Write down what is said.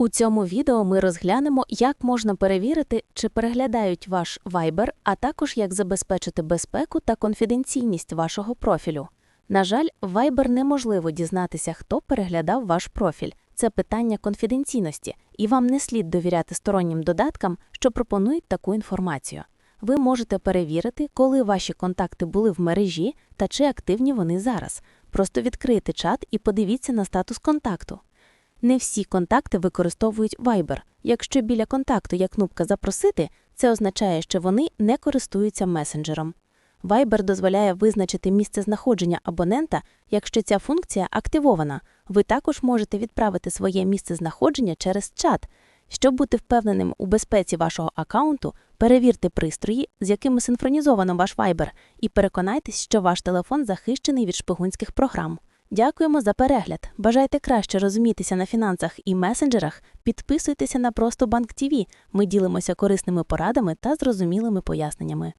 У цьому відео ми розглянемо, як можна перевірити, чи переглядають ваш Viber, а також як забезпечити безпеку та конфіденційність вашого профілю. На жаль, в Viber неможливо дізнатися, хто переглядав ваш профіль. Це питання конфіденційності, і вам не слід довіряти стороннім додаткам, що пропонують таку інформацію. Ви можете перевірити, коли ваші контакти були в мережі та чи активні вони зараз. Просто відкрийте чат і подивіться на статус контакту. Не всі контакти використовують Viber. Якщо біля контакту є кнопка Запросити, це означає, що вони не користуються месенджером. Viber дозволяє визначити місце знаходження абонента, якщо ця функція активована. Ви також можете відправити своє місце знаходження через чат. Щоб бути впевненим у безпеці вашого аккаунту, перевірте пристрої, з якими синхронізовано ваш Viber, і переконайтесь, що ваш телефон захищений від шпигунських програм. Дякуємо за перегляд. Бажаєте краще розумітися на фінансах і месенджерах? Підписуйтеся на Просто Банк ТІВІ. Ми ділимося корисними порадами та зрозумілими поясненнями.